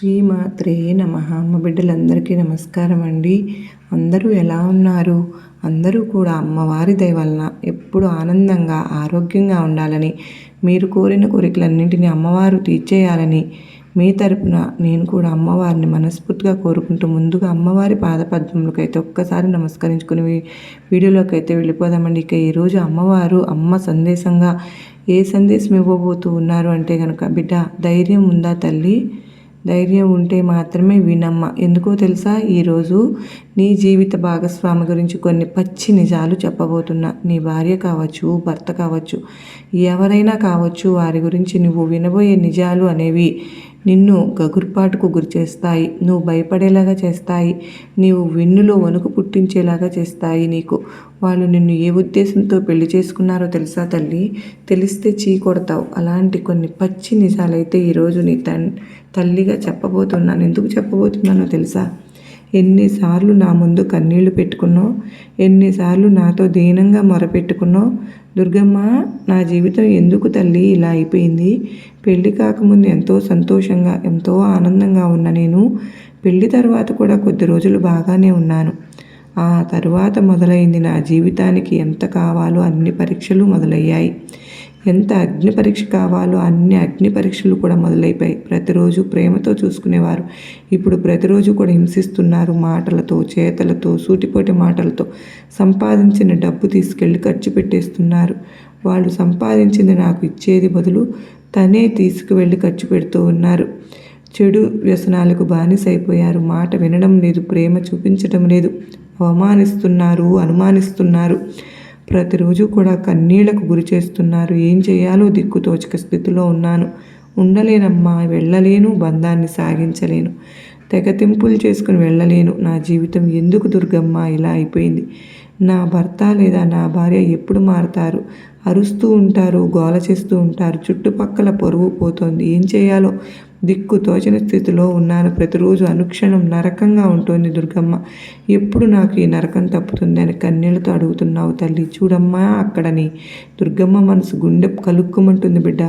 శ్రీమాత్రే నమ. అమ్మ బిడ్డలందరికీ నమస్కారం అండి. అందరూ ఎలా ఉన్నారు? అందరూ కూడా అమ్మవారి దయవలన ఎప్పుడు ఆనందంగా ఆరోగ్యంగా ఉండాలని మీరు కోరిన కోరికలన్నింటినీ అమ్మవారు తీర్చేయాలని మీ తరపున నేను కూడా అమ్మవారిని మనస్ఫూర్తిగా కోరుకుంటూ ముందుగా అమ్మవారి పాదపద్మములకు అయితే ఒక్కసారి నమస్కరించుకుని వీడియోలోకి అయితే వెళ్ళిపోదామండి. ఇక ఈరోజు అమ్మవారు అమ్మ సందేశంగా ఏ సందేశం ఇవ్వబోతూ ఉన్నారు అంటే కనుక బిడ్డ ధైర్యం ఉందా తల్లి? ధైర్యం ఉంటే మాత్రమే వినమ్మ. ఎందుకో తెలుసా? ఈరోజు నీ జీవిత భాగస్వామి గురించి కొన్ని పచ్చి నిజాలు చెప్పబోతున్నా. నీ భార్య కావచ్చు భర్త కావచ్చు ఎవరైనా కావచ్చు వారి గురించి నువ్వు వినబోయే నిజాలు అనేవి నిన్ను గగుర్పాటుకు గురి చేస్తాయి. నువ్వు భయపడేలాగా చేస్తాయి. నీవు వెన్నులో వణుకు పుట్టించేలాగా చేస్తాయి నీకు. వాళ్ళు నిన్ను ఏ ఉద్దేశంతో పెళ్ళి చేసుకున్నారో తెలుసా తల్లి? తెలిస్తే చీ కొడతావు. అలాంటి కొన్ని పచ్చి నిజాలైతే ఈరోజు నీ తన్ తల్లిగా చెప్పబోతున్నాను. ఎందుకు చెప్పబోతున్నానో తెలుసా? ఎన్నిసార్లు నా ముందు కన్నీళ్ళు పెట్టుకున్నావు ఎన్నిసార్లు నాతో దీనంగా మొరపెట్టుకున్నావు దుర్గమ్మ నా జీవితం ఎందుకు తల్లి? ఇలా అయిపోయింది. పెళ్ళి కాకముందు ఎంతో సంతోషంగా ఎంతో ఆనందంగా ఉన్న నేను పెళ్ళి తర్వాత కూడా కొద్ది రోజులు బాగానే ఉన్నాను. ఆ తరువాత మొదలైంది నా జీవితానికి ఎంత కావాలో అన్ని పరీక్షలు మొదలయ్యాయి. ఎంత అగ్ని పరీక్ష కావాలో అన్ని అగ్ని పరీక్షలు కూడా మొదలైపోయి ప్రతిరోజు ప్రేమతో చూసుకునేవారు. ఇప్పుడు ప్రతిరోజు కూడా హింసిస్తున్నారు మాటలతో చేతలతో సూటిపోటి మాటలతో. సంపాదించిన డబ్బు తీసుకెళ్ళి ఖర్చు పెట్టేస్తున్నారు. వాళ్ళు సంపాదించింది నాకు ఇచ్చేది బదులు తనే తీసుకువెళ్ళి ఖర్చు పెడుతూ ఉన్నారు. చెడు వ్యసనాలకు బానిసైపోయారు. మాట వినడం లేదు ప్రేమ చూపించడం లేదు. అవమానిస్తున్నారు అనుమానిస్తున్నారు. ప్రతిరోజు కూడా కన్నీళ్ళకు గురి చేస్తున్నారు. ఏం చేయాలో దిక్కుతోచక స్థితిలో ఉన్నాను. ఉండలేనమ్మా వెళ్ళలేను బంధాన్ని సాగించలేను. తెగతింపులు చేసుకుని వెళ్ళలేను. నా జీవితం ఎందుకు దుర్గమ్మ? ఇలా అయిపోయింది. నా భర్త లేదా నా భార్య ఎప్పుడు మారతారు? అరుస్తూ ఉంటారు గోల చేస్తూ ఉంటారు. చుట్టుపక్కల పొరుగు పోతోంది. ఏం చేయాలో? దిక్కు తోచని స్థితిలో ఉన్నాను. ప్రతిరోజు అనుక్షణం నరకంగా ఉంటుంది దుర్గమ్మ. ఎప్పుడు నాకు ఈ నరకం తప్పుతుంది అని కన్నీళ్ళతో అడుగుతున్నావు తల్లి. చూడమ్మా అక్కడని. దుర్గమ్మ మనసు గుండె కలుక్కుమంటుంది బిడ్డ.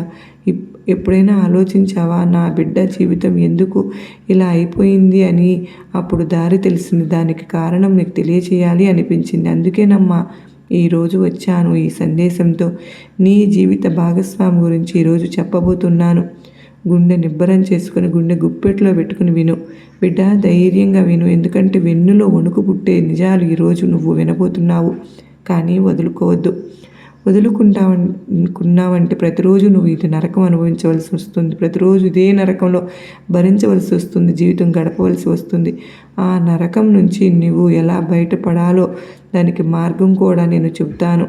ఎప్పుడైనా ఆలోచించావా నా బిడ్డ జీవితం ఎందుకు ఇలా అయిపోయింది అని? అప్పుడు దారి తెలిసింది. దానికి కారణం నీకు తెలియచేయాలి అనిపించింది. అందుకేనమ్మా ఈరోజు వచ్చాను. ఈ సందేశంతో నీ జీవిత భాగస్వామి గురించి ఈరోజు చెప్పబోతున్నాను. గుండె నిబ్బరం చేసుకుని గుండె గుప్పెట్లో పెట్టుకుని విను. బిడ్డ ధైర్యంగా విను. ఎందుకంటే వెన్నులో వణుకు పుట్టే నిజాలు ఈరోజు నువ్వు వినబోతున్నావు. కానీ వదులుకోవద్దు. వదులుకుంటావనుకున్నావంటే ప్రతిరోజు నువ్వు ఇది నరకం అనుభవించవలసి వస్తుంది. ప్రతిరోజు ఇదే నరకంలో భరించవలసి వస్తుంది. జీవితం గడపవలసి వస్తుంది. ఆ నరకం నుంచి నువ్వు ఎలా బయటపడాలో దానికి మార్గం కూడా నేను చెబుతాను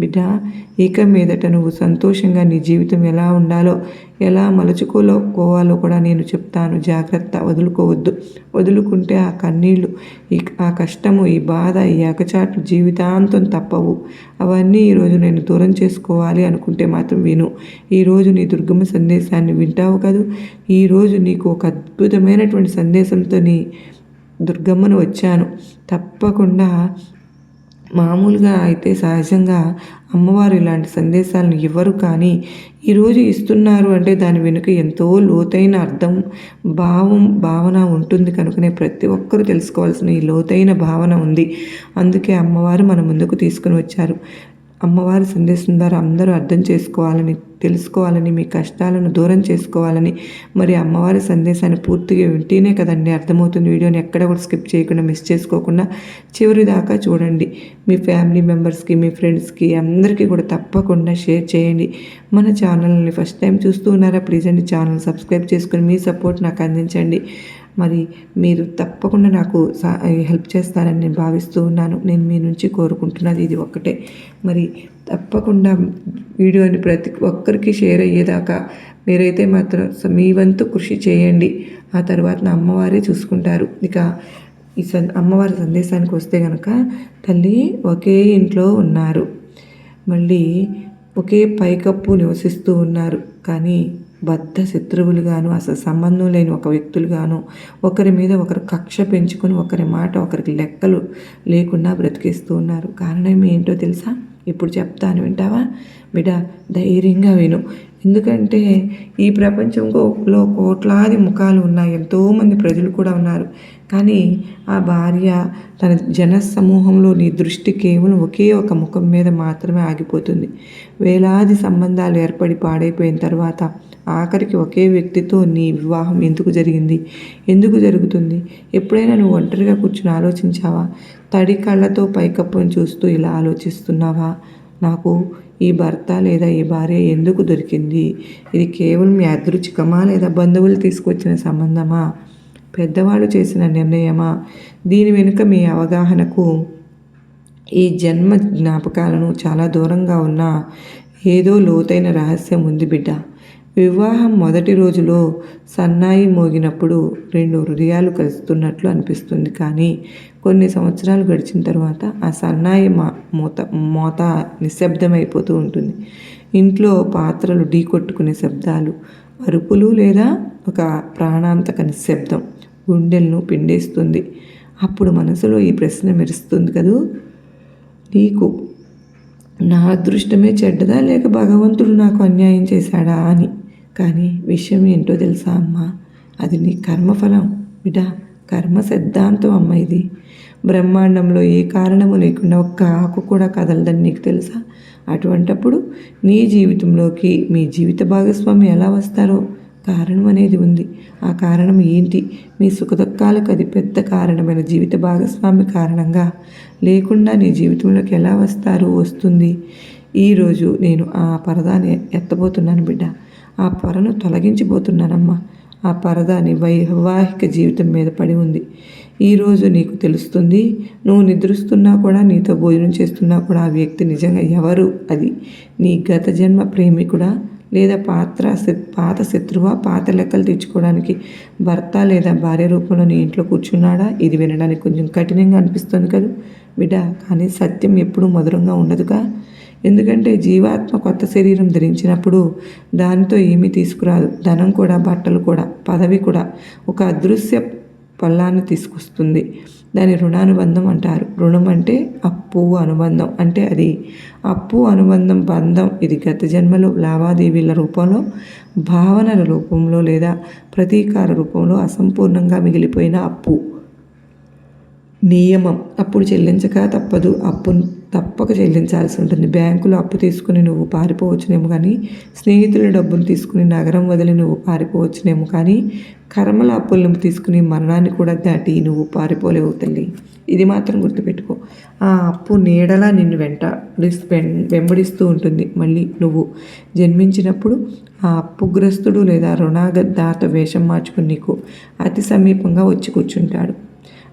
బిడ్డ ఇక మీదట నువ్వు సంతోషంగా నీ జీవితం ఎలా ఉండాలో ఎలా మలుచుకోవాలో కూడా నేను చెప్తాను. జాగ్రత్త వదులుకోవద్దు. వదులుకుంటే ఆ కన్నీళ్ళు ఈ ఆ కష్టము ఈ బాధ ఈ అకచాట్లు జీవితాంతం తప్పవు. అవన్నీ ఈరోజు నేను దూరం చేసుకోవాలి అనుకుంటే మాత్రం విను. ఈరోజు నీ దుర్గమ్మ సందేశాన్ని వింటావు కదూ? ఈరోజు నీకు ఒక అద్భుతమైనటువంటి సందేశంతో నీ దుర్గమ్మను వచ్చాను. తప్పకుండా మామూలుగా అయితే సహజంగా అమ్మవారు ఇలాంటి సందేశాలను ఇవ్వరు కానీ ఈరోజు ఇస్తున్నారు అంటే దాని వెనుక ఎంతో లోతైన అర్థం భావం భావన ఉంటుంది కనుకనే ప్రతి ఒక్కరూ తెలుసుకోవాల్సిన ఈ లోతైన భావన ఉంది. అందుకే అమ్మవారు మన ముందుకు తీసుకుని వచ్చారు. అమ్మవారి సందేశం ద్వారా అందరూ అర్థం చేసుకోవాలని తెలుసుకోవాలని మీ కష్టాలను దూరం చేసుకోవాలని. మరి అమ్మవారి సందేశాన్ని పూర్తిగా వింటేనే కదండి అర్థమవుతుంది. వీడియోని ఎక్కడ కూడా స్కిప్ చేయకుండా మిస్ చేసుకోకుండా చివరి దాకా చూడండి. మీ ఫ్యామిలీ మెంబర్స్కి మీ ఫ్రెండ్స్కి అందరికీ కూడా తప్పకుండా షేర్ చేయండి. మన ఛానల్ని ఫస్ట్ టైం చూస్తూ ఉన్నారా ప్లీజ్ అండి ఛానల్ సబ్స్క్రైబ్ చేసుకుని మీ సపోర్ట్ నాకు అందించండి. మరి మీరు తప్పకుండా నాకు హెల్ప్ చేస్తారని నేను భావిస్తూ ఉన్నాను. నేను మీ నుంచి కోరుకుంటున్నది ఇది ఒక్కటే. మరి తప్పకుండా వీడియోని ప్రతి ఒక్కరికి షేర్ అయ్యేదాకా మీరైతే మాత్రం మీ వంతు కృషి చేయండి. ఆ తర్వాత నా అమ్మవారే చూసుకుంటారు. ఇక ఈ సన్ అమ్మవారి సందేశానికి వస్తే కనుక తల్లి ఒకే ఇంట్లో ఉన్నారు. మళ్ళీ ఒకే పైకప్పు నివసిస్తూ ఉన్నారు. కానీ బద్ధ శత్రువులుగాను అసలు సంబంధం లేని ఒక వ్యక్తులుగాను ఒకరి మీద ఒకరు కక్ష పెంచుకొని ఒకరి మాట ఒకరికి లెక్కలు లేకుండా బ్రతికిస్తూ ఉన్నారు. కారణం ఏంటో తెలుసా? ఇప్పుడు చెప్తాను వింటావా? బిడ్డ ధైర్యంగా విను. ఎందుకంటే ఈ ప్రపంచంలో కోట్లాది ముఖాలు ఉన్నాయి. ఎంతోమంది ప్రజలు కూడా ఉన్నారు. కానీ ఆ భార్య తన జన సమూహంలో నీ దృష్టి కేవలం ఒకే ఒక ముఖం మీద మాత్రమే ఆగిపోతుంది. వేలాది సంబంధాలు ఏర్పడి పాడైపోయిన తర్వాత ఆఖరికి ఒకే వ్యక్తితో నీ వివాహం ఎందుకు జరిగింది? ఎందుకు జరుగుతుంది? ఎప్పుడైనా నువ్వు ఒంటరిగా కూర్చుని ఆలోచించావా? తడి కళ్ళతో పైకప్పును చూస్తూ ఇలా ఆలోచిస్తున్నావా? నాకు ఈ భర్త లేదా ఈ భార్య ఎందుకు దొరికింది? ఇది కేవలం యాదృచ్ఛికమా లేదా బంధువులు తీసుకొచ్చిన సంబంధమా? పెద్దవాళ్ళు చేసిన నిర్ణయమా? దీని వెనుక మీ అవగాహనకు ఈ జన్మ జ్ఞాపకాలను చాలా దూరంగా ఉన్న ఏదో లోతైన రహస్యం ఉంది బిడ్డ. వివాహం మొదటి రోజులో సన్నాయి మోగినప్పుడు రెండు హృదయాలు కలుస్తున్నట్లు అనిపిస్తుంది. కానీ కొన్ని సంవత్సరాలు గడిచిన తర్వాత ఆ సన్నాయి మా మూత మోత నిశ్శబ్దమైపోతూ ఉంటుంది. ఇంట్లో పాత్రలు ఢీ కొట్టుకునే శబ్దాలు అరుపులు లేదా ఒక ప్రాణాంతక నిశ్శబ్దం గుండెలను పిండేస్తుంది. అప్పుడు మనసులో ఈ ప్రశ్న మెరుస్తుంది కదూ? నీకు నా అదృష్టమే చెడ్డదా? లేక భగవంతుడు నాకు అన్యాయం చేశాడా? అని. కానీ విషయం ఏంటో తెలుసా అమ్మా? అది నీ కర్మఫలం. బిడా కర్మ సిద్ధాంతం అమ్మ ఇది. బ్రహ్మాండంలో ఏ కారణము లేకుండా ఒక్క ఆకు కూడా కదలదని నీకు తెలుసా? అటువంటప్పుడు నీ జీవితంలోకి మీ జీవిత భాగస్వామి ఎలా వస్తారో? కారణం అనేది ఉంది. ఆ కారణం ఏంటి? మీ సుఖదుఖాలకు అది పెద్ద కారణమైన జీవిత భాగస్వామి కారణంగా లేకుండా నీ జీవితంలోకి ఎలా వస్తారు వస్తుంది. ఈరోజు నేను ఆ పరదాన్ని ఎత్తబోతున్నాను బిడ్డ. ఆ పొరను తొలగించిపోతున్నానమ్మా. ఆ పరదాని వైవాహిక జీవితం మీద పడి ఉంది. ఈరోజు నీకు తెలుస్తుంది నువ్వు నిద్రిస్తున్నా కూడా నీతో భోజనం చేస్తున్నా కూడా ఆ వ్యక్తి నిజంగా ఎవరు? అది నీ గత జన్మ ప్రేమికుడా? లేదా పాత్ర పాత శత్రువా? పాత లెక్కలు తెచ్చుకోవడానికి భర్త లేదా భార్య రూపంలో నీ ఇంట్లో కూర్చున్నాడా? ఇది వినడానికి కొంచెం కఠినంగా అనిపిస్తుంది కదా. బిడ్డ కానీ సత్యం ఎప్పుడూ మధురంగా ఉండదుగా? ఎందుకంటే జీవాత్మ కొత్త శరీరం ధరించినప్పుడు దానితో ఏమీ తీసుకురాదు. ధనం కూడా బట్టలు కూడా పదవి కూడా ఒక అదృశ్య పల్లాన్ని తీసుకొస్తుంది. దాని రుణానుబంధం అంటారు. రుణం అంటే అప్పు అనుబంధం. అంటే అది అప్పు అనుబంధం బంధం. ఇది గత జన్మలో లావాదేవీల రూపంలో భావనల రూపంలో లేదా ప్రతీకార రూపంలో అసంపూర్ణంగా మిగిలిపోయిన అప్పు. నియమం. అప్పుడు చెల్లించక తప్పదు. అప్పు తప్పక చెల్లించాల్సి ఉంటుంది. బ్యాంకులో అప్పు తీసుకుని నువ్వు పారిపోవచ్చునేమో కానీ స్నేహితుల డబ్బులు తీసుకుని నగరం వదిలి నువ్వు పారిపోవచ్చునేమో కానీ కర్మల అప్పులను తీసుకుని మరణాన్ని కూడా దాటి నువ్వు పారిపోలేవు తల్లి. ఇది మాత్రం గుర్తుపెట్టుకో. ఆ అప్పు నీడలా నిన్ను వెంట వెంబడిస్తూ ఉంటుంది. మళ్ళీ నువ్వు జన్మించినప్పుడు ఆ అప్పుగ్రస్తుడు లేదా రుణాగదాత వేషం మార్చుకుని నీకు అతి సమీపంగా వచ్చి కూర్చుంటాడు.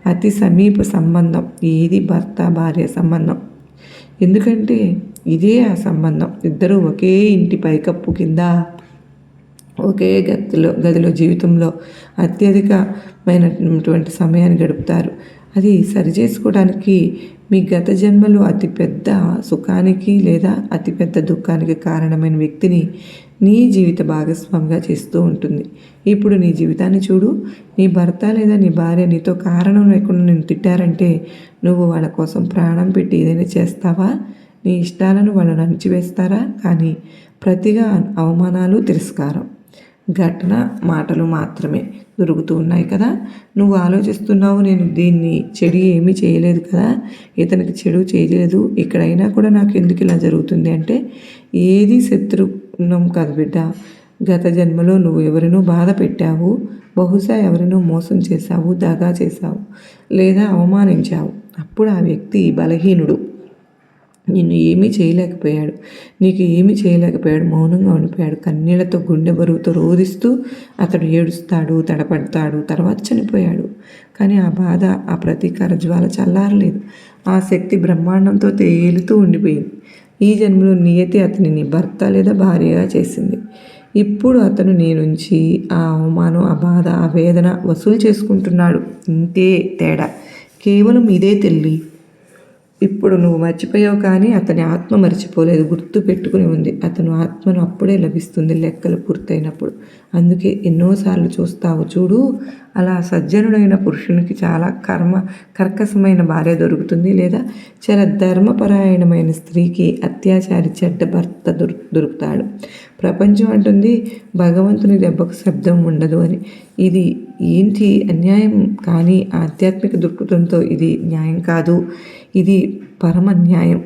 అతి సమీప సంబంధం ఏది భర్త భార్య సంబంధం? ఎందుకంటే ఇదే ఆ సంబంధం. ఇద్దరు ఒకే ఇంటి పైకప్పు కింద ఒకే గదిలో గదిలో జీవితంలో అత్యధికమైనటువంటి సమయాన్ని గడుపుతారు. అది సరిచేసుకోవడానికి మీ గత జన్మలో అతిపెద్ద సుఖానికి లేదా అతిపెద్ద దుఃఖానికి కారణమైన వ్యక్తిని నీ జీవిత భాగస్వామిగా చేస్తూ ఉంటుంది. ఇప్పుడు నీ జీవితాన్ని చూడు. నీ భర్త లేదా నీ భార్య నీతో కారణం లేకుండా నేను తిట్టారంటే నువ్వు వాళ్ళ కోసం ప్రాణం పెట్టి ఏదైనా చేస్తావా? నీ ఇష్టాలను వాళ్ళు అణిచివేస్తారా కానీ ప్రతిగా అవమానాలు తిరస్కారం. ఘటన మాటలు మాత్రమే దొరుకుతూ ఉన్నాయి కదా. నువ్వు ఆలోచిస్తున్నావు నేను దీన్ని చెడు ఏమీ చేయలేదు కదా. ఇతనికి చెడు చేయలేదు. ఇక్కడైనా కూడా నాకు ఎందుకు ఇలా జరుగుతుంది అంటే ఏది శత్రుఘ్నం కాదు బిడ్డ. గత జన్మలో నువ్వు ఎవరినో బాధ పెట్టావు. బహుశా ఎవరినో మోసం చేశావు దగా చేశావు లేదా అవమానించావు. అప్పుడు ఆ వ్యక్తి బలహీనుడు. నిన్ను ఏమీ చేయలేకపోయాడు. నీకు ఏమీ చేయలేకపోయాడు. మౌనంగా ఉండిపోయాడు. కన్నీళ్ళతో గుండె బరువుతో రోధిస్తూ అతడు ఏడుస్తాడు తడపడతాడు తర్వాత చనిపోయాడు. కానీ ఆ బాధ ఆ ప్రతీకార జ్వాల చల్లారలేదు. ఆ శక్తి బ్రహ్మాండంతో తేలుతూ ఉండిపోయింది. ఈ జన్మలో నియతి అతనిని భర్త లేదా భార్యగా చేసింది. ఇప్పుడు అతను నీ నుంచి ఆ అవమానం ఆ బాధ ఆ వేదన వసూలు చేసుకుంటున్నాడు. ఇంతే తేడా. కేవలం ఇదే తెల్లి. ఇప్పుడు నువ్వు మర్చిపోయావు కానీ అతని ఆత్మ మర్చిపోలేదు. గుర్తు పెట్టుకుని ఉంది. అతను ఆత్మను అప్పుడే లభిస్తుంది. లెక్కలు పూర్తయినప్పుడు. అందుకే ఎన్నోసార్లు చూస్తావు. చూడు అలా సజ్జనుడైన పురుషునికి చాలా కర్మ కర్కశమైన భార్య దొరుకుతుంది లేదా చాలా ధర్మపరాయణమైన స్త్రీకి అత్యాచారి చెడ్డ భర్త దొరు దొరుకుతాడు. ప్రపంచం అంటుంది భగవంతుని దెబ్బకు శబ్దం ఉండదు అని. ఇది ఏంటి అన్యాయం? కానీ ఆధ్యాత్మిక దృక్పథంతో ఇది న్యాయం కాదు. ఇది పరమ న్యాయం.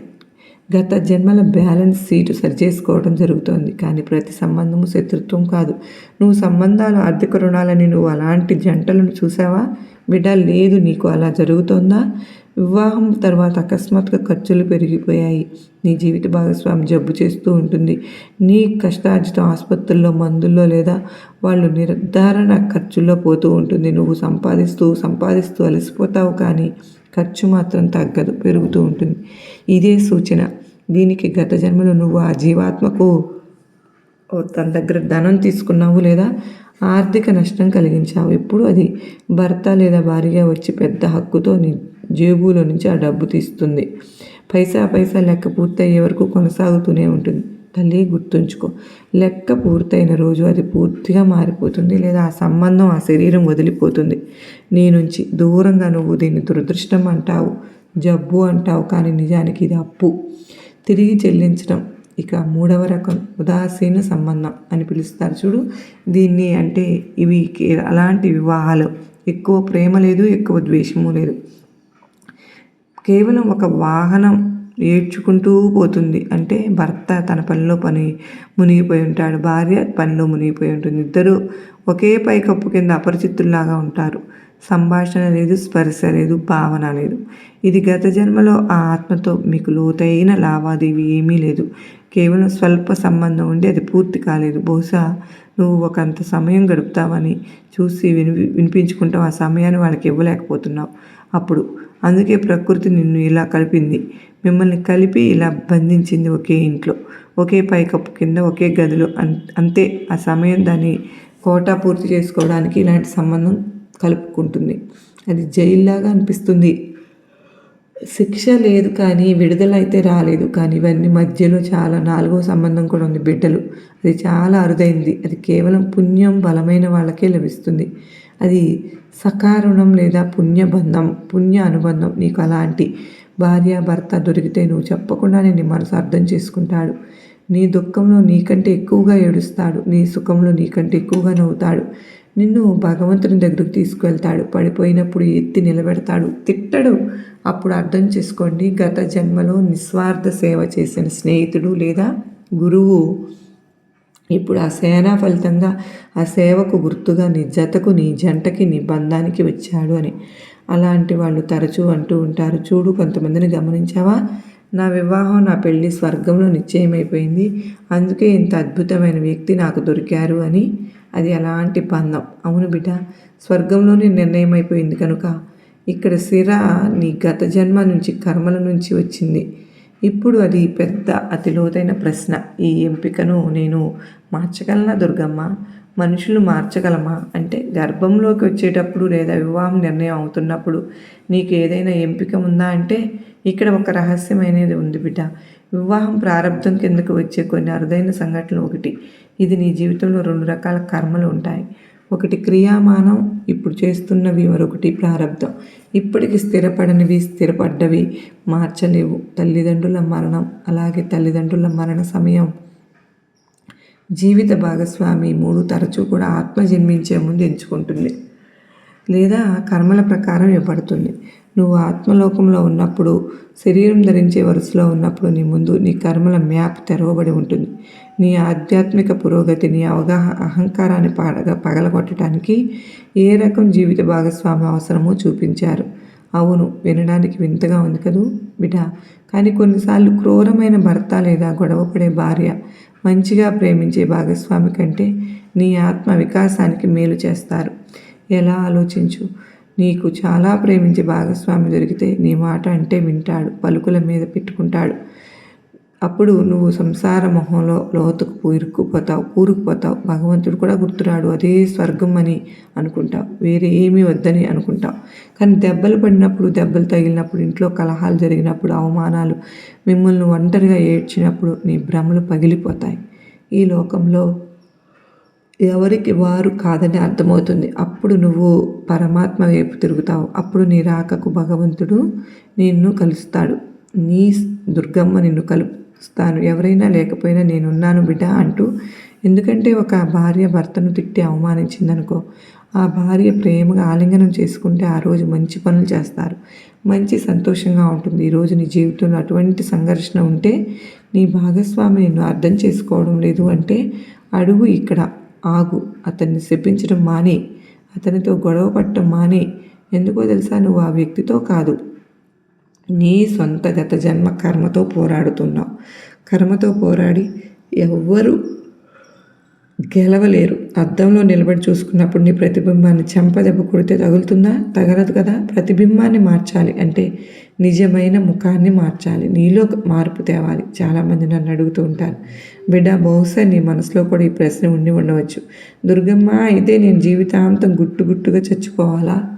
గత జన్మల బ్యాలెన్స్ సీటు సరిచేసుకోవడం జరుగుతోంది. కానీ ప్రతి సంబంధము శత్రుత్వం కాదు. నువ్వు సంబంధాలు ఆర్థిక రుణాలని నువ్వు అలాంటి జంటలను చూసావా? బిడ్డ లేదు నీకు అలా జరుగుతోందా? వివాహం తర్వాత అకస్మాత్తుగా ఖర్చులు పెరిగిపోయాయి. నీ జీవిత భాగస్వామి జబ్బు చేస్తూ ఉంటుంది. నీ కష్టార్జితం ఆసుపత్రుల్లో మందుల్లో లేదా వాళ్ళు నిర్ధారణ ఖర్చుల్లో పోతూ ఉంటుంది. నువ్వు సంపాదిస్తూ సంపాదిస్తూ అలసిపోతావు కానీ ఖర్చు మాత్రం తగ్గదు పెరుగుతూ ఉంటుంది. ఇదే సూచన. దీనికి గత జన్మలో నువ్వు ఆ జీవాత్మకు తన దగ్గర ధనం తీసుకున్నావు లేదా? ఆర్థిక నష్టం కలిగించావు. ఇప్పుడు అది భర్త లేదా భార్య వచ్చి పెద్ద హక్కుతో నీ జేబులో నుంచి ఆ డబ్బు తీస్తుంది. పైసా పైసా లెక్క పూర్తయ్యే వరకు కొనసాగుతూనే ఉంటుంది. తల్లి గుర్తుంచుకో. లెక్క పూర్తయిన రోజు అది పూర్తిగా మారిపోతుంది లేదా ఆ సంబంధం ఆ శరీరం వదిలిపోతుంది. నీ నుంచి దూరంగా నువ్వు దీన్ని దురదృష్టం అంటావు జబ్బు అంటావు కానీ నిజానికి ఇది అప్పు. తిరిగి చెల్లించడం ఇక మూడవ రకం ఉదాసీన సంబంధం అని పిలుస్తారు చూడు. దీన్ని అంటే ఇవి అలాంటి వివాహాలు. ఎక్కువ ప్రేమ లేదు ఎక్కువ ద్వేషము లేదు. కేవలం ఒక వాహనం ఏడ్చుకుంటూ పోతుంది. అంటే భర్త తన పనిలో పని మునిగిపోయి ఉంటాడు. భార్య పనిలో మునిగిపోయి ఉంటుంది. ఇద్దరు ఒకే పైకప్పు కింద అపరిచితుల్లాగా ఉంటారు. సంభాషణ లేదు స్పర్శ లేదు భావన లేదు. ఇది గత జన్మలో ఆ ఆత్మతో మీకు లోతైన లావాదేవీ ఏమీ లేదు. కేవలం స్వల్ప సంబంధం ఉండి అది పూర్తి కాలేదు. బహుశా నువ్వు ఒకంత సమయం గడుపుతావని చూసి విని వినిపించుకుంటావు. ఆ సమయాన్ని వాళ్ళకి ఇవ్వలేకపోతున్నావు. అప్పుడు అందుకే ప్రకృతి నిన్ను ఇలా కలిపింది. మిమ్మల్ని కలిపి ఇలా బంధించింది ఒకే ఇంట్లో ఒకే పైకప్పు కింద ఒకే గదిలో. అంతే. ఆ సమయం దాన్ని కోటా పూర్తి చేసుకోవడానికి ఇలాంటి సంబంధం కలుపుకుంటుంది. అది జైల్లాగా అనిపిస్తుంది. శిక్ష లేదు కానీ విడుదల అయితే రాలేదు కానీ ఇవన్నీ మధ్యలో చాలా నాలుగో సంబంధం కూడా ఉంది బిడ్డలు. అది చాలా అరుదైంది. అది కేవలం పుణ్యం బలమైన వాళ్ళకే లభిస్తుంది. అది సకారుణం లేదా పుణ్యబంధం పుణ్య అనుబంధం నీకు అలాంటి భార్య భర్త దొరికితే నువ్వు చెప్పకుండానే నీ మనసు అర్థం చేసుకుంటాడు. నీ దుఃఖంలో నీకంటే ఎక్కువగా ఏడుస్తాడు. నీ సుఖంలో నీకంటే ఎక్కువగా నవ్వుతాడు. నిన్ను భగవంతుని దగ్గరకు తీసుకువెళ్తాడు. పడిపోయినప్పుడు ఎత్తి నిలబెడతాడు. తిట్టడు. అప్పుడు అర్థం చేసుకోండి గత జన్మలో నిస్వార్థ సేవ చేసిన స్నేహితుడు లేదా గురువు ఇప్పుడు ఆ సేన ఫలితంగా ఆ సేవకు గుర్తుగా నీ జతకు నీ జంటకి నీ బంధానికి వచ్చాడు అని. అలాంటి వాళ్ళు తరచూ అంటూ ఉంటారు. చూడు కొంతమందిని గమనించావా? నా వివాహం నా పెళ్ళి స్వర్గంలో నిశ్చయమైపోయింది. అందుకే ఇంత అద్భుతమైన వ్యక్తి నాకు దొరికారు అని. అది అలాంటి బంధం అవును బిడ్డ స్వర్గంలోనే నిర్ణయం అయిపోయింది కనుక. ఇక్కడ సిర నీ గత జన్మ నుంచి కర్మల నుంచి వచ్చింది. ఇప్పుడు అది పెద్ద అతి లోతైన ప్రశ్న. ఈ ఎంపికను నేను మార్చగలనా దుర్గమ్మ? మనుషులు మార్చగలమా? అంటే గర్భంలోకి వచ్చేటప్పుడు లేదా వివాహం నిర్ణయం అవుతున్నప్పుడు నీకు ఏదైనా ఎంపిక ఉందా అంటే ఇక్కడ ఒక రహస్యమైనది ఉంది బిడ్డ. వివాహం ప్రారంభం కిందకు వచ్చే కొన్ని అరుదైన సంఘటనలు ఒకటి. ఇది నీ జీవితంలో రెండు రకాల కర్మలు ఉంటాయి. ఒకటి క్రియామానం ఇప్పుడు చేస్తున్నవి మరొకటి ప్రారంధం ఇప్పటికి స్థిరపడనివి స్థిరపడ్డవి మార్చలేవు. తల్లిదండ్రుల మరణం అలాగే తల్లిదండ్రుల మరణ సమయం. జీవిత భాగస్వామి మూడు తరచూ కూడా ఆత్మ జన్మించే ముందు ఎంచుకుంటుంది. లేదా కర్మల ప్రకారం ఇవ్వబడుతుంది. నువ్వు ఆత్మలోకంలో ఉన్నప్పుడు శరీరం ధరించే వరుసలో ఉన్నప్పుడు నీ ముందు నీ కర్మల మ్యాప్ తెరవబడి ఉంటుంది. నీ ఆధ్యాత్మిక పురోగతి నీ అవగాహన అహంకారాన్ని పాడగా పగలగొట్టడానికి ఏ రకం జీవిత భాగస్వామి అవసరమో చూపించారు. అవును వినడానికి వింతగా ఉంది కదూ బిడ్డ. కానీ కొన్నిసార్లు క్రూరమైన భర్త లేదా గొడవపడే భార్య మంచిగా ప్రేమించే భాగస్వామి కంటే నీ ఆత్మ వికాసానికి మేలు చేస్తారు. ఎలా ఆలోచించు? నీకు చాలా ప్రేమించే భాగస్వామి దొరికితే నీ మాట అంటే వింటాడు పలుకుల మీద పెట్టుకుంటాడు. అప్పుడు నువ్వు సంసార మొహంలో లోతుకు ఇరుక్కుపోతావు కూరుకుపోతావు. భగవంతుడు కూడా గుర్తురాడు అదే స్వర్గం అని అనుకుంటావు. వేరే ఏమీ వద్దని అనుకుంటావు. కానీ దెబ్బలు పడినప్పుడు దెబ్బలు తగిలినప్పుడు ఇంట్లో కలహాలు జరిగినప్పుడు అవమానాలు మిమ్మల్ని ఒంటరిగా ఏడ్చినప్పుడు నీ భ్రమలు పగిలిపోతాయి. ఈ లోకంలో ఎవరికి వారు కాదని అర్థమవుతుంది. అప్పుడు నువ్వు పరమాత్మ వైపు తిరుగుతావు. అప్పుడు నీ రాకకు భగవంతుడు నిన్ను కలుస్తాడు. నీ దుర్గమ్మ నిన్ను కలుస్తాను. ఎవరైనా లేకపోయినా నేనున్నాను బిడ్డ అంటూ ఎందుకంటే ఒక భార్య భర్తను తిట్టి అవమానించిందనుకో ఆ భార్య ప్రేమగా ఆలింగనం చేసుకుంటే ఆ రోజు మంచి పనులు చేస్తారు. మంచి సంతోషంగా ఉంటుంది. ఈరోజు నీ జీవితంలో అటువంటి సంఘర్షణ ఉంటే నీ భాగస్వామి నిన్ను అర్థం చేసుకోవడం లేదు అంటే అడుగు ఇక్కడ ఆగు. అతన్ని శపించడం మానే. అతనితో గొడవ పట్టడం మానే. ఎందుకో తెలుసా? నువ్వు ఆ వ్యక్తితో కాదు. నీ సొంత గత జన్మ కర్మతో పోరాడుతున్నావు. కర్మతో పోరాడి ఎవ్వరు గెలవలేరు. అద్దంలో నిలబడి చూసుకున్నప్పుడు నీ ప్రతిబింబాన్ని చెంపదెబ్బ కొడితే తగులుతుందా? తగలదు కదా. ప్రతిబింబాన్ని మార్చాలి అంటే నిజమైన ముఖాన్ని మార్చాలి. నీలో మార్పు తేవాలి. చాలామంది నన్ను అడుగుతూ ఉంటారు. బిడ్డ బహుశా నీ మనసులో కూడా ఈ ప్రశ్న ఉండి ఉండవచ్చు. దుర్గమ్మ అయితే నేను జీవితాంతం గుట్టు గుట్టుగా చచ్చిపోవాలా?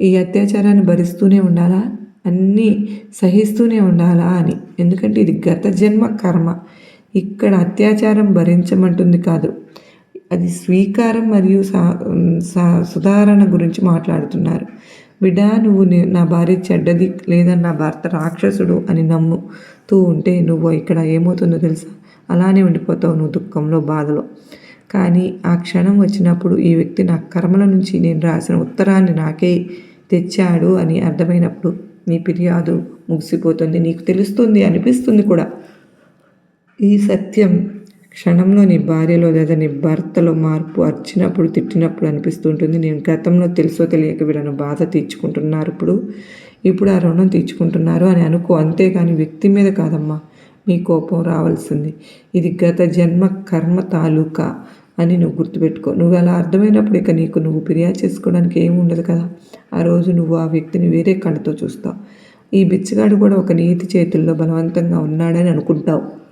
ఈ అత్యాచారాన్ని భరిస్తూనే ఉండాలా? అన్నీ సహిస్తూనే ఉండాలా? అని. ఎందుకంటే ఇది గత జన్మ కర్మ. ఇక్కడ అత్యాచారం భరించమంటుంది కాదు. అది స్వీకారం మరియు సా సుధారణ గురించి మాట్లాడుతున్నారు. బిడ్డ నువ్వు నా భార్య చెడ్డది లేదా నా భర్త రాక్షసుడు అని నమ్ముతూ ఉంటే నువ్వు ఇక్కడ ఏమవుతుందో తెలుసా? అలానే ఉండిపోతావు నువ్వు దుఃఖంలో బాధలో. కానీ ఆ క్షణం వచ్చినప్పుడు ఈ వ్యక్తి నా కర్మల నుంచి నేను రాసిన ఉత్తరాన్ని నాకే తెచ్చాడు అని అర్థమైనప్పుడు నీ ఫిర్యాదు ముగిసిపోతుంది. నీకు తెలుస్తుంది అనిపిస్తుంది కూడా. ఈ సత్యం క్షణంలో నీ భార్యలో లేదా నీ భర్తలో మార్పు అర్చినప్పుడు తిట్టినప్పుడు అనిపిస్తుంటుంది. నేను గతంలో తెలుసో తెలియక వీళ్ళను బాధ తీర్చుకుంటున్నారు ఇప్పుడు. ఇప్పుడు ఆ రుణం తీర్చుకుంటున్నారు అని అనుకో. అంతేగాని వ్యక్తి మీద కాదమ్మా నీ కోపం రావాల్సింది. ఇది గత జన్మ కర్మ తాలూకా అని నువ్వు గుర్తుపెట్టుకో. నువ్వు అలా అర్థమైనప్పుడు ఇక నీకు నువ్వు ఫిర్యాదు చేసుకోవడానికి ఏమి ఉండదు కదా? ఆ రోజు నువ్వు ఆ వ్యక్తిని వేరే కళ్ళతో చూస్తావు. ఈ బిచ్చగాడు కూడా ఒక నీతి చేతుల్లో బలవంతంగా ఉన్నాడని అనుకుంటావు.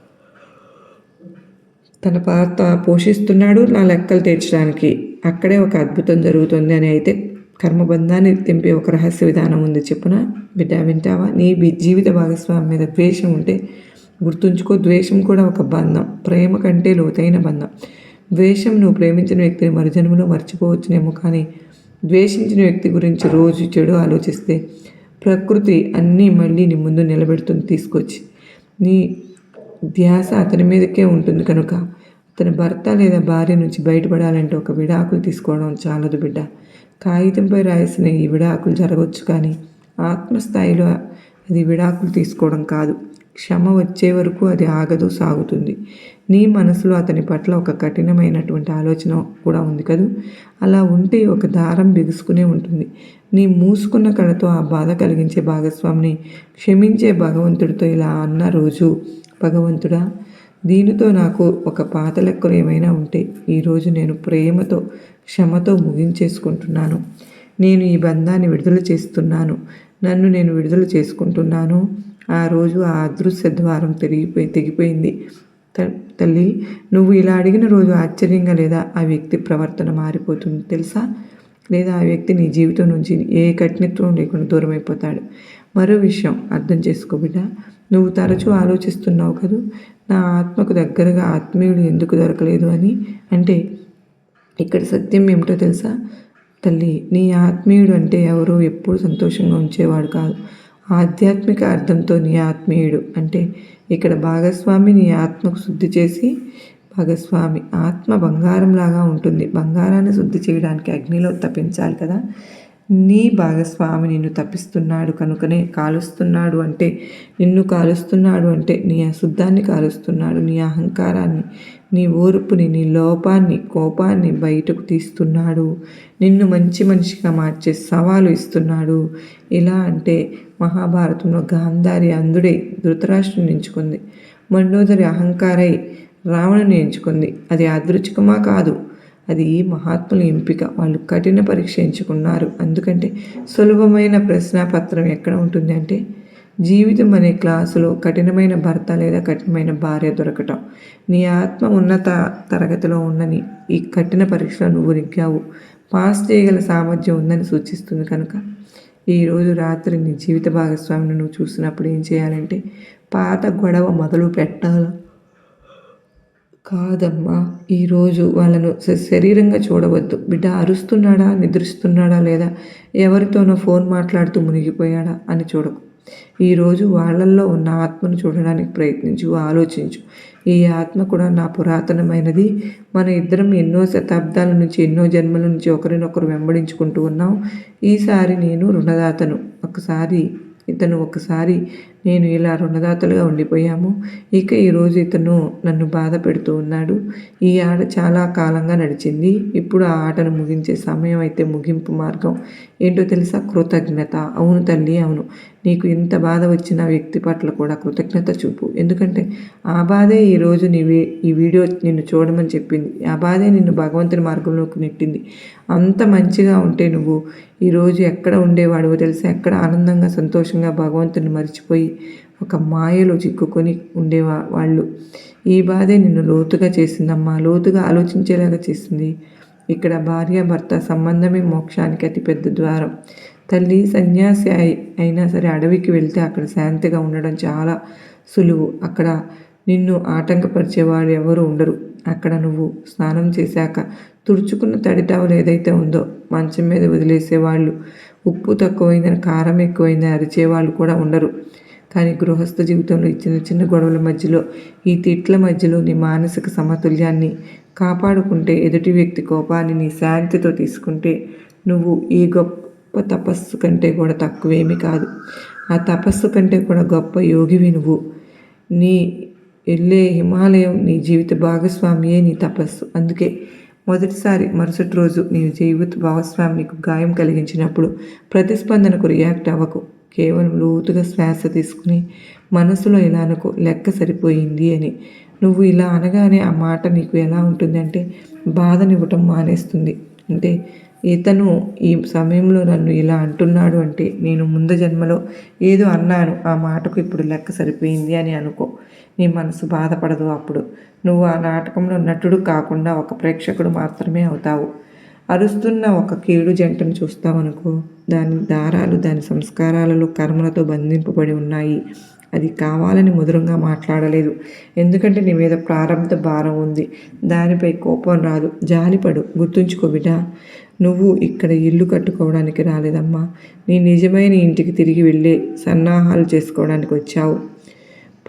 తన పాత్ర పోషిస్తున్నాడు నా లెక్కలు తీర్చడానికి. అక్కడే ఒక అద్భుతం జరుగుతుంది అని అయితే కర్మబంధాన్ని తెంపే ఒక రహస్య విధానం ఉంది చెప్పున. బిడ్డ వింటావా? నీ జీవిత భాగస్వామి మీద ద్వేషం ఉంటే గుర్తుంచుకో ద్వేషం కూడా ఒక బంధం. ప్రేమ కంటే లోతైన బంధం. ద్వేషం నువ్వు ప్రేమించిన వ్యక్తిని మరుజన్మలో మర్చిపోవచ్చునేమో కానీ ద్వేషించిన వ్యక్తి గురించి రోజు చెడు ఆలోచిస్తే ప్రకృతి అన్నీ మళ్ళీ నీ ముందు నిలబెడుతుంది తీసుకొచ్చి. నీ ధ్యాస అతని మీదకే ఉంటుంది కనుక తన భర్త లేదా భార్య నుంచి బయటపడాలంటే ఒక విడాకులు తీసుకోవడం చాలదు బిడ్డ. కాగితంపై రాయాల్సిన ఈ విడాకులు జరగవచ్చు కానీ ఆత్మస్థాయిలో అది విడాకులు తీసుకోవడం కాదు. క్షమ వచ్చే వరకు అది ఆగదు సాగుతుంది. నీ మనసులో అతని పట్ల ఒక కఠినమైనటువంటి ఆలోచన కూడా ఉంది కదూ? అలా ఉంటే ఒక దారం బిగుసుకునే ఉంటుంది. నీ మూసుకున్న కళతో ఆ బాధ కలిగించే భాగస్వామిని క్షమించే భగవంతుడితో ఇలా అన్న రోజు భగవంతుడా? దీనితో నాకు ఒక పాత లెక్కలు ఏమైనా ఉంటే ఈరోజు నేను ప్రేమతో క్షమతో ముగించేసుకుంటున్నాను. నేను ఈ బంధాన్ని విడుదల చేస్తున్నాను. నన్ను నేను విడుదల చేసుకుంటున్నాను. ఆ రోజు ఆ అదృశ్య ద్వారం తిరిగిపోయి తెగిపోయింది. తల్లి నువ్వు ఇలా అడిగిన రోజు ఆశ్చర్యంగా లేదా? ఆ వ్యక్తి ప్రవర్తన మారిపోతుంది తెలుసా? లేదా ఆ వ్యక్తి నీ జీవితం నుంచి ఏ కఠినత్వం లేకుండా దూరం అయిపోతాడు? మరో విషయం అర్థం చేసుకో బిడ్డ. నువ్వు తరచూ ఆలోచిస్తున్నావు కదూ? నా ఆత్మకు దగ్గరగా ఆత్మీయుడు ఎందుకు దొరకలేదు అని? అంటే ఇక్కడ సత్యం ఏమిటో తెలుసా? తల్లి నీ ఆత్మీయుడు అంటే ఎవరో ఎప్పుడు సంతోషంగా ఉంచేవాడు కాదు. ఆధ్యాత్మిక అర్థంతో నీ ఆత్మీయుడు అంటే ఇక్కడ భాగస్వామి నీ ఆత్మకు శుద్ధి చేసి భాగస్వామి ఆత్మ బంగారంలాగా ఉంటుంది. బంగారాన్ని శుద్ధి చేయడానికి అగ్నిలో తప్పించాలి కదా? నీ భాగస్వామి నిన్ను తప్పిస్తున్నాడు కనుకనే కాలుస్తున్నాడు అంటే నిన్ను కాలుస్తున్నాడు అంటే నీ అశుద్ధాన్ని కాలుస్తున్నాడు నీ అహంకారాన్ని నీ ఓర్పుని నీ లోపాన్ని కోపాన్ని బయటకు తీస్తున్నాడు. నిన్ను మంచి మనిషిగా మార్చే సవాలు ఇస్తున్నాడు. ఇలా అంటే మహాభారతంలో గాంధారి అందుడే ధృతరాష్ట్రుని ఎంచుకుంది. మండోదరి అహంకారై రావణుని ఎంచుకుంది. అది అదృచికమా కాదు అది మహాత్ముల ఎంపిక. వాళ్ళు కఠిన పరీక్ష ఎంచుకున్నారు. ఎందుకంటే సులభమైన ప్రశ్నాపత్రం ఎక్కడ ఉంటుంది అంటే జీవితం అనే క్లాసులో కఠినమైన భర్త లేదా కఠినమైన భార్య దొరకటం. నీ ఆత్మ ఉన్నత తరగతిలో ఉన్నని ఈ కఠిన పరీక్షలో నువ్వు నెగ్గావు. పాస్ చేయగల సామర్థ్యం ఉందని సూచిస్తుంది కనుక. ఈరోజు రాత్రి నీ జీవిత భాగస్వామిని నువ్వు చూసినప్పుడు ఏం చేయాలంటే పాత గొడవ మొదలు పెట్టాలా? కాదమ్మా ఈరోజు వాళ్ళను శ- శరీరంగా చూడవద్దు. బిడ్డ అరుస్తున్నాడా నిద్రిస్తున్నాడా లేదా? ఎవరితోనో ఫోన్ మాట్లాడుతూ మునిగిపోయాడా అని చూడకు. ఈరోజు వాళ్ళల్లో ఉన్న ఆత్మను చూడడానికి ప్రయత్నించు ఆలోచించు. ఈ ఆత్మ కూడా నా పురాతనమైనది. మన ఇద్దరం ఎన్నో శతాబ్దాల నుంచి ఎన్నో జన్మల నుంచి ఒకరినొకరు వెంబడించుకుంటూ ఉన్నాం. ఈసారి నేను రుణదాతను. ఒకసారి ఇతను ఒకసారి నేను ఇలా రుణదాతలుగా ఉండిపోయాము. ఇక ఈరోజు ఇతను నన్ను బాధ పెడుతూ ఉన్నాడు. ఈ ఆట చాలా కాలంగా నడిచింది. ఇప్పుడు ఆ ఆటను ముగించే సమయం అయితే ముగింపు మార్గం. ఏంటో తెలుసా? కృతజ్ఞత. అవును తల్లి అవును. నీకు ఇంత బాధ వచ్చిన వ్యక్తి పట్ల కూడా కృతజ్ఞత చూపు. ఎందుకంటే ఆ బాధే ఈరోజు నీ వీ- ఈ వీడియో నిన్ను చూడమని చెప్పింది. ఆ బాధే నిన్ను భగవంతుని మార్గంలోకి నెట్టింది. అంత మంచిగా ఉంటే నువ్వు ఈరోజు ఎక్కడ ఉండేవాడివో తెలుసా? ఎక్కడ ఆనందంగా సంతోషంగా భగవంతుని మర్చిపోయి ఒక మాయలో చిక్కుకొని ఉండేవా వాళ్ళు? ఈ బాధే నిన్ను లోతుగా చేసిందమ్మా లోతుగా ఆలోచించేలాగా చేసింది. ఇక్కడ భార్య భర్త సంబంధమే మోక్షానికి అతిపెద్ద ద్వారం. తల్లి సన్యాసి అయి అయినా సరే అడవికి వెళ్తే అక్కడ శాంతిగా ఉండడం చాలా సులువు. అక్కడ నిన్ను ఆటంకపరిచేవాడు ఎవరు ఉండరు. అక్కడ నువ్వు స్నానం చేశాక తుడుచుకున్న తడి టవల్ ఏదైతే ఉందో మంచం మీద వదిలేసేవాళ్ళు. ఉప్పు తక్కువైందని కారం ఎక్కువైందని అరిచేవాళ్ళు కూడా ఉండరు. కానీ గృహస్థ జీవితంలో ఇచ్చిన చిన్న చిన్న గొడవల మధ్యలో ఈ తిట్ల మధ్యలో నీ మానసిక సమతుల్యాన్ని కాపాడుకుంటే ఎదుటి వ్యక్తి కోపాన్ని నీ శాంతితో తీసుకుంటే నువ్వు ఈ గొప్ప తపస్సు కంటే కూడా తక్కువేమీ కాదు. ఆ తపస్సు కంటే కూడా గొప్ప యోగివి నువ్వు. నీ వెళ్ళే హిమాలయం నీ జీవిత భాగస్వామియే నీ తపస్సు. అందుకే మొదటిసారి మరుసటి రోజు నీ జీవిత భాగస్వామికి గాయం కలిగించినప్పుడు ప్రతిస్పందనకు రియాక్ట్ అవ్వకు. కేవలం లోతుగా శ్వాస తీసుకుని మనసులో ఇలా అనుకో లెక్క సరిపోయింది అని. నువ్వు ఇలా అనగానే ఆ మాట నీకు ఎలా ఉంటుందంటే బాధనివ్వటం మానేస్తుంది. అంటే ఇతను ఈ సమయంలో నన్ను ఇలా అంటున్నాడు అంటే నేను ముందు జన్మలో ఏదో అన్నాను ఆ మాటకు ఇప్పుడు లెక్క సరిపోయింది అని అనుకో. నీ మనసు బాధపడదు అప్పుడు. నువ్వు ఆ నాటకంలో నటుడు కాకుండా ఒక ప్రేక్షకుడు మాత్రమే అవుతావు. అరుస్తున్న ఒక కీడు జంటను చూస్తావనుకో దాని దారాలు దాని సంస్కారాలలో కర్మలతో బంధింపబడి ఉన్నాయి. అది కావాలని మధురంగా మాట్లాడలేదు. ఎందుకంటే నీ మీద ప్రారంభ భారం ఉంది. దానిపై కోపం రాదు. జాలిపడు. గుర్తుంచుకో బిడ్డ. నువ్వు ఇక్కడ ఇల్లు కట్టుకోవడానికి రాలేదమ్మా. నీ నిజమైన ఇంటికి తిరిగి వెళ్ళే సన్నాహాలు చేసుకోవడానికి వచ్చావు.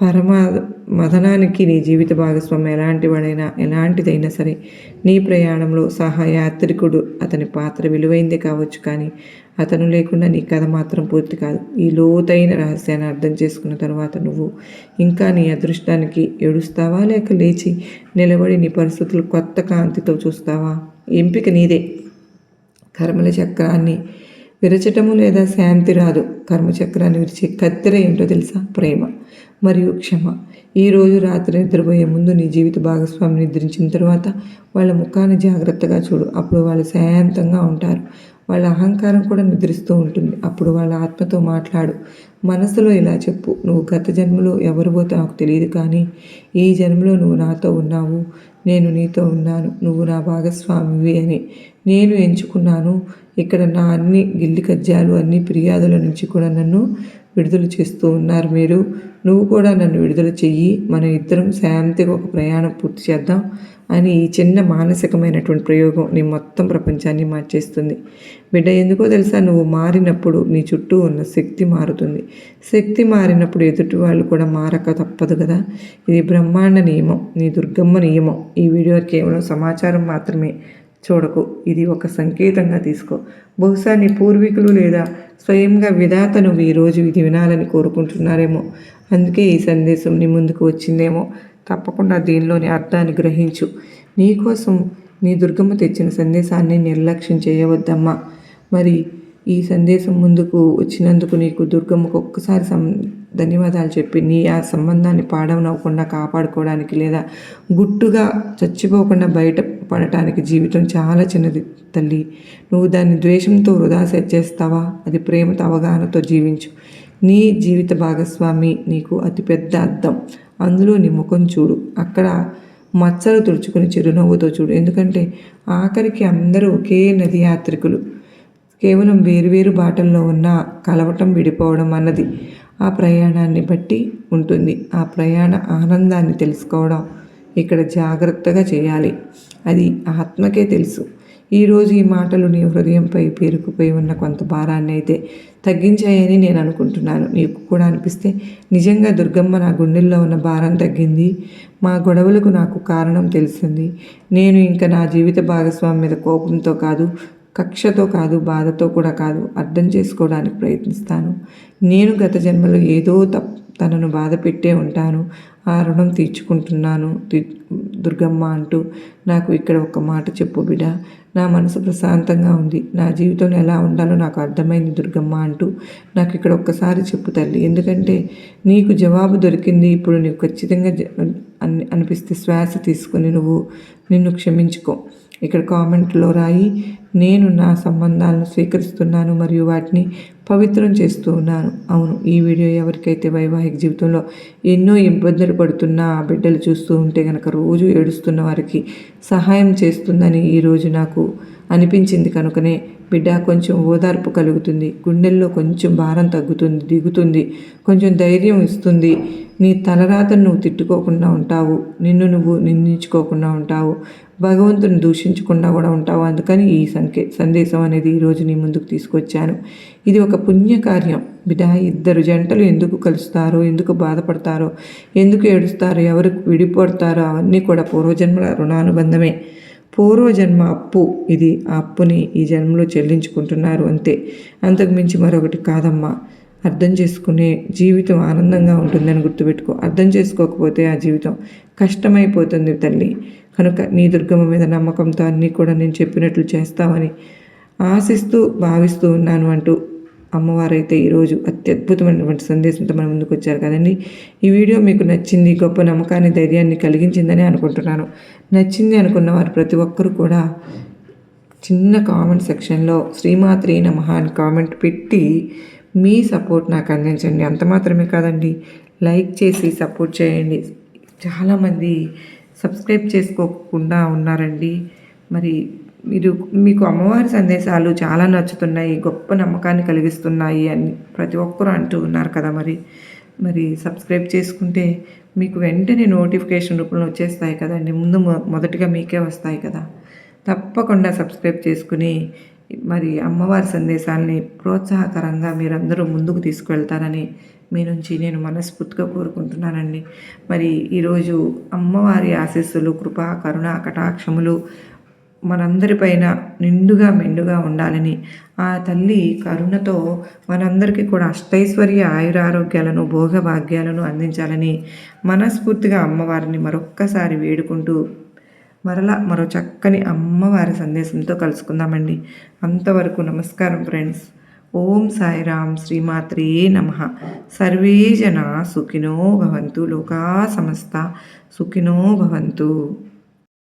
పరమ మదనానికి నీ జీవిత భాగస్వామి ఎలాంటి వాడైనా ఎలాంటిదైనా సరే నీ ప్రయాణంలో సహయాత్రికుడు. అతని పాత్ర విలువైందే కావచ్చు కానీ అతను లేకుండా నీ కథ మాత్రం పూర్తి కాదు. ఈ లోతైన రహస్యాన్ని అర్థం చేసుకున్న తర్వాత నువ్వు ఇంకా నీ అదృష్టానికి ఏడుస్తావా? లేక లేచి నిలబడి నీ పరిస్థితులు కొత్త కాంతితో చూస్తావా? ఎంపిక నీదే. కర్మల చక్రాన్ని విరచటము లేదా శాంతి రాదు. కర్మచక్రాన్ని విరిచే కత్తెర ఏంటో తెలుసా? ప్రేమ మరియు క్షమ. ఈరోజు రాత్రి నిద్రపోయే ముందు నీ జీవిత భాగస్వామి నిద్రించిన తర్వాత వాళ్ళ ముఖాన్ని జాగ్రత్తగా చూడు. అప్పుడు వాళ్ళు శాంతంగా ఉంటారు. వాళ్ళ అహంకారం కూడా నిద్రిస్తూ ఉంటుంది. అప్పుడు వాళ్ళ ఆత్మతో మాట్లాడు. మనసులో ఇలా చెప్పు. నువ్వు గత జన్మలో ఎవరు పోతే నాకు తెలియదు కానీ ఈ జన్మలో నువ్వు నాతో ఉన్నావు. నేను నీతో ఉన్నాను. నువ్వు నా భాగస్వామివి అని నేను ఎంచుకున్నాను. ఇక్కడ నా అన్ని గిల్లి కజ్జాలు అన్ని ఫిర్యాదుల నుంచి కూడా నన్ను విడుదల చేస్తూ ఉన్నారు మీరు. నువ్వు కూడా నన్ను విడుదల చెయ్యి. మన ఇద్దరం శాంతిగా ఒక ప్రయాణం పూర్తి చేద్దాం అని ఈ చిన్న మానసికమైనటువంటి ప్రయోగం నీ మొత్తం ప్రపంచాన్ని మార్చేస్తుంది. బిడ్డ ఎందుకో తెలుసా? నువ్వు మారినప్పుడు నీ చుట్టూ ఉన్న శక్తి మారుతుంది. శక్తి మారినప్పుడు ఎదుటి వాళ్ళు కూడా మారక తప్పదు కదా? ఇది బ్రహ్మాండ నియమం నీ దుర్గమ్మ నియమం. ఈ వీడియో కేవలం సమాచారం మాత్రమే చూడకు. ఇది ఒక సంకేతంగా తీసుకో. బహుశా నీ పూర్వీకులు లేదా స్వయంగా విధాత నువ్వు ఈరోజు ఇది వినాలని కోరుకుంటున్నారేమో. అందుకే ఈ సందేశం నీ ముందుకు వచ్చిందేమో. తప్పకుండా దీనిలోని అర్థాన్ని గ్రహించు. నీకోసం నీ దుర్గమ్మ తెచ్చిన సందేశాన్ని నిర్లక్ష్యం చేయవద్దమ్మా. మరి ఈ సందేశం ముందుకు వచ్చినందుకు నీకు దుర్గమ్మకు ఒక్కసారి సం ధన్యవాదాలు చెప్పి నీ ఆ సంబంధాన్ని పాడవనవ్వకుండా కాపాడుకోవడానికి లేదా గుట్టుగా చచ్చిపోకుండా బయట పడటానికి జీవితం చాలా చిన్నది తల్లి. నువ్వు దాన్ని ద్వేషంతో వృధా చేస్తావా? అది ప్రేమతో అవగాహనతో జీవించు. నీ జీవిత భాగస్వామి నీకు అతిపెద్ద అర్థం అందులో నీ ముఖం చూడు. అక్కడ మచ్చలు తుడుచుకుని చిరునవ్వుతో చూడు. ఎందుకంటే ఆఖరికి అందరూ ఒకే నది యాత్రికులు. కేవలం వేరువేరు బాటల్లో ఉన్న కలవటం విడిపోవడం అన్నది ఆ ప్రయాణాన్ని బట్టి ఉంటుంది. ఆ ప్రయాణ ఆనందాన్ని తెలుసుకోవడం ఇక్కడ జాగ్రత్తగా చేయాలి. అది ఆత్మకే తెలుసు. ఈరోజు ఈ మాటలు నీ హృదయంపై పేరుకుపోయి ఉన్న కొంత భారాన్ని అయితే తగ్గించాయని నేను అనుకుంటున్నాను. నీకు కూడా అనిపిస్తే నిజంగా దుర్గమ్మ నా గుండెల్లో ఉన్న భారం తగ్గింది. మా గొడవలకు నాకు కారణం తెలిసింది. నేను ఇంకా నా జీవిత భాగస్వామి మీద కోపంతో కాదు కక్షతో కాదు బాధతో కూడా కాదు అర్థం చేసుకోవడానికి ప్రయత్నిస్తాను. నేను గత జన్మలో ఏదో తప్ తనను బాధ పెట్టే ఉంటాను. ఆ రుణం తీర్చుకుంటున్నాను. దుర్గమ్మ అంటూ నాకు ఇక్కడ ఒక మాట చెప్పు బిడ నా మనసు ప్రశాంతంగా ఉంది. నా జీవితంలో ఎలా ఉండాలో నాకు అర్థమైంది దుర్గమ్మ అంటూ నాకు ఇక్కడ ఒక్కసారి చెప్పు తల్లి. ఎందుకంటే నీకు జవాబు దొరికింది ఇప్పుడు నీకు ఖచ్చితంగా అని అనిపిస్తే శ్వాస తీసుకుని నువ్వు నిన్ను క్షమించుకో. ఇక్కడ కామెంట్లో రాయి నేను నా సంబంధాలను స్వీకరిస్తున్నాను మరియు వాటిని పవిత్రం చేస్తూ ఉన్నాను. అవును ఈ వీడియో ఎవరికైతే వైవాహిక జీవితంలో ఎన్నో ఇబ్బందులు పడుతున్న బిడ్డలు చూస్తూ ఉంటే కనుక రోజు ఏడుస్తున్న వారికి సహాయం చేస్తుందని ఈరోజు నాకు అనిపించింది కనుకనే బిడ్డ కొంచెం ఓదార్పు కలుగుతుంది. గుండెల్లో కొంచెం భారం తగ్గుతుంది దిగుతుంది. కొంచెం ధైర్యం ఇస్తుంది. నీ తలరాతను నువ్వు తిట్టుకోకుండా ఉంటావు. నిన్ను నువ్వు నిందించుకోకుండా ఉంటావు. భగవంతుని దూషించకుండా కూడా ఉంటావు. అందుకని ఈ సంకే సందేశం అనేది ఈరోజు నీ ముందుకు తీసుకొచ్చాను. ఇది ఒక పుణ్యకార్యం. బిడ్డ ఇద్దరు జంటలు ఎందుకు కలుస్తారో ఎందుకు బాధపడతారో ఎందుకు ఏడుస్తారో ఎవరు విడిపడతారో అవన్నీ కూడా పూర్వజన్మల రుణానుబంధమే. పూర్వజన్మ అప్పు. ఇది ఆ అప్పుని ఈ జన్మలో చెల్లించుకుంటున్నారు అంతే. అంతకు మించి మరొకటి కాదమ్మా. అర్థం చేసుకునే జీవితం ఆనందంగా ఉంటుందని గుర్తుపెట్టుకో. అర్థం చేసుకోకపోతే ఆ జీవితం కష్టమైపోతుంది తల్లి. కనుక నీ దుర్గమ్మ మీద నమ్మకంతో అన్నీ కూడా నేను చెప్పినట్లు చేస్తామని ఆశిస్తూ భావిస్తూ ఉన్నాను అంటూ అమ్మవారైతే ఈరోజు అత్యద్భుతమైనటువంటి సందేశంతో మన ముందుకు వచ్చారు కదండి. ఈ వీడియో మీకు నచ్చింది గొప్ప నమ్మకాన్ని ధైర్యాన్ని కలిగించిందని అనుకుంటున్నాను. నచ్చింది అనుకున్న వారు ప్రతి ఒక్కరూ కూడా చిన్న కామెంట్ సెక్షన్లో శ్రీమాత్రి నమః అని కామెంట్ పెట్టి మీ సపోర్ట్ నాకు అందించండి. అంత మాత్రమే కాదండి లైక్ చేసి సపోర్ట్ చేయండి. చాలామంది సబ్స్క్రైబ్ చేసుకోకుండా ఉన్నారండి. మరి మీరు మీకు అమ్మవారి సందేశాలు చాలా నచ్చుతున్నాయి గొప్ప నమ్మకాన్ని కలిగిస్తున్నాయి అని ప్రతి ఒక్కరూ అంటూ ఉన్నారు కదా మరి. మరి సబ్స్క్రైబ్ చేసుకుంటే మీకు వెంటనే నోటిఫికేషన్ రూపంలో వచ్చేస్తాయి కదండి. ముందు మొదటిగా మీకే వస్తాయి కదా. తప్పకుండా సబ్స్క్రైబ్ చేసుకుని మరి అమ్మవారి సందేశాలని ప్రోత్సాహకరంగా మీరందరూ ముందుకు తీసుకువెళ్తారని మీ నుంచి నేను మనస్ఫూర్తిగా కోరుకుంటున్నానండి. మరి ఈరోజు అమ్మవారి ఆశీస్సులు కృప కరుణ కటాక్షములు మనందరిపైన నిండుగా మెండుగా ఉండాలని ఆ తల్లి కరుణతో మనందరికీ కూడా అష్టైశ్వర్య ఆయురారోగ్యాలను భోగభాగ్యాలను అందించాలని మనస్ఫూర్తిగా అమ్మవారిని మరొక్కసారి వేడుకుంటూ మరలా మరో చక్కని అమ్మవారి సందేశంతో కలుసుకుందామండి. అంతవరకు నమస్కారం ఫ్రెండ్స్. ओम साई राम श्री मात्रे नमः। सर्वे जना सुखिनो भवन्तु लोका समस्ता सुखिनो भवन्तु।